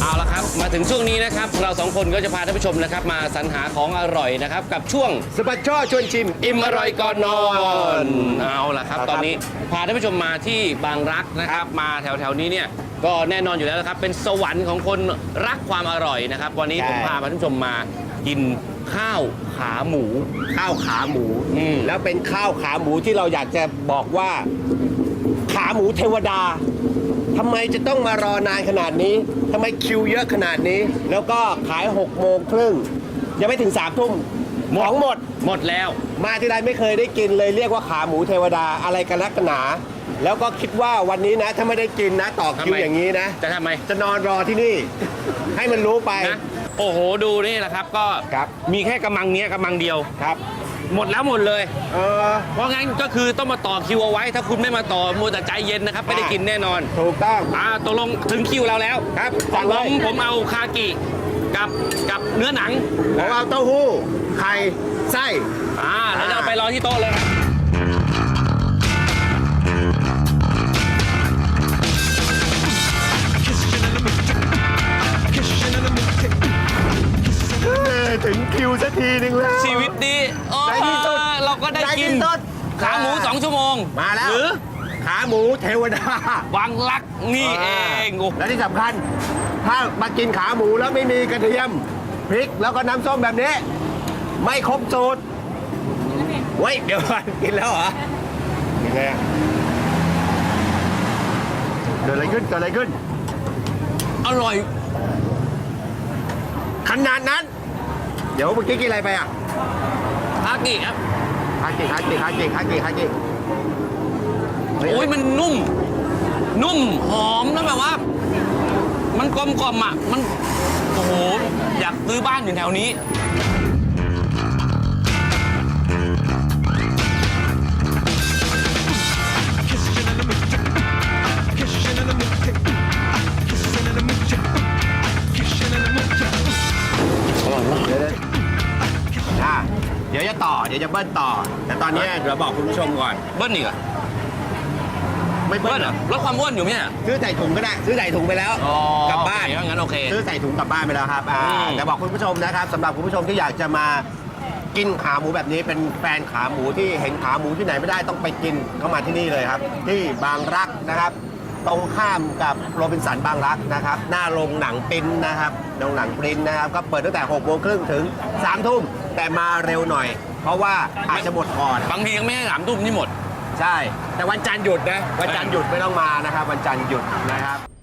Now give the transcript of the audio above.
เอาละครับ มาถึงช่วงนี้นะครับ เราสองคนก็จะพาท่านผู้ชมนะครับ มาสรรหาของอร่อยนะครับ กับช่วง สปัดช่อชวนชิม อิ่มอร่อยก่อนนอนเอาละครับครับตอนนี้พาท่านผู้ชมมาที่บางรักนะครับ มาแถวๆนี้เนี่ย ก็แน่นอนอยู่แล้วนะครับ เป็นสวรรค์ของคนรักความอร่อยนะครับ วันนี้ผมพาท่านผู้ชมมากินข้าวขาหมู ข้าวขาหมู อืม แล้วเป็นข้าวขาหมูที่เราอยากจะบอกว่า ขาหมูเทวดาทำไมจะต้องมารอนานขนาดนี้ทำไมคิวเยอะขนาดนี้ แล้วก็ขาย6กโมงครึ่งยังไม่ถึง3ามทุ่มของหมด หมดแล้ว มาที่ไรไม่เคยได้กินเลยเรียกว่าขาหมูเทวดาอะไรกันนักกันหนา แล้วก็คิดว่าวันนี้นะ ถ้าไม่ได้กินนะต่อคิวทำไม อย่างนี้นะ จะทำไม จะนอนรอที่นี่ ให้มันรู้ไป นะโอ้โหดูนี่แหละครับก็ครับ มีแค่กำมังเนี้ยกำมังเดียว ครับหมดแล้วหมดเลย เออ เพราะงั้นก็คือต้องมาต่อคิวเอาไว้ ถ้าคุณไม่มาต่อมัวแต่ใจเย็นนะครับ ไม่ได้กินแน่นอนถูกต้อง อ่าตกลงถึงคิวเราแล้วครับขสั่องงผเลยมผมเอาคากิกับกับเนื้อหนังผมเอาเต้าหู้ ไข่ ไส้ อ่าแล้วเราไปรอที่โต๊ะเลยครับ ถึงคิวสักทีหนึ่งแล้ว ชีวิตดีโอ้ในที่สุด เราก็ได้ในกินที่สุดขาหมูสองชั่วโมงมาแล้วหรือขาหมูเทวดาวังลักนี่เองโอ้และที่สำคัญ ถ้ามากินขาหมูแล้วไม่มีกระเทียมพริกแล้วก็น้ำส้มแบบนี้ ไม่ครบสูตรเว้ยเดี๋ยวก่อนกินแล้วเหรอยังไงอะเกิดอะไรขึ้นเกิดอะไรขึ้น อร่อย ขนาดนั้น เดี๋ยวเมื่อกี้กินอะไรไปอะคากิครับคากิคากิคากิคากิคากิโอ้ยมันนุ่ม นุ่มหอมแล้วแบบว่า มันกลมกล่อมอะ มัน โอ้โห อยากซื้อบ้านอยู่แถวนี้ ดี๋ยวจะต่อ เดี๋ยวจะเบิ้ลต่อ แต่ตอนนี้เดี๋ยวบอกคุณผู้ชมก่อน เบิ้ลอีกเหรอไม่เบิ้เบิ้ลลเหเหรรออลดความอ้วนอยู่ไหมเนี่ยซื้อใส่ถุงก็ได้ ซื้อใส่ถุงไปแล้ว อ๋อกลับบ้าน โอเคงั้นโอเค ซื้อใส่ถุงกลับบ้านไปแล้วครับอ่าอืม แต่บอกคุณผู้ชมนะครับสำหรับคุณผู้ชมที่อยากจะมากินขาหมูแบบนี้เป็นแฟนขาหมูที่เห็นขาหมูที่ไหนไม่ได้ต้องไปกินเข้ามาที่นี่เลยครับ ที่บางรักนะครับ ตรงข้ามกับโรบินสันบางรักนะครับ หน้าโรงหนังปริ้นนะครับโรงหนังปริ้นนะครับ ก็เปิดตั้งแต่6กโมงครึ่งถึง3ามทุ่มแต่มาเร็วหน่อย เพราะว่าอาจจะหมดก่อน บางทีก็ไม่ให้สามทุ่มนี่หมด ใช่ แต่วันจันทร์หยุดนะ วันจันทร์หยุดไม่ต้องมานะครับ วันจันทร์หยุดนะครับ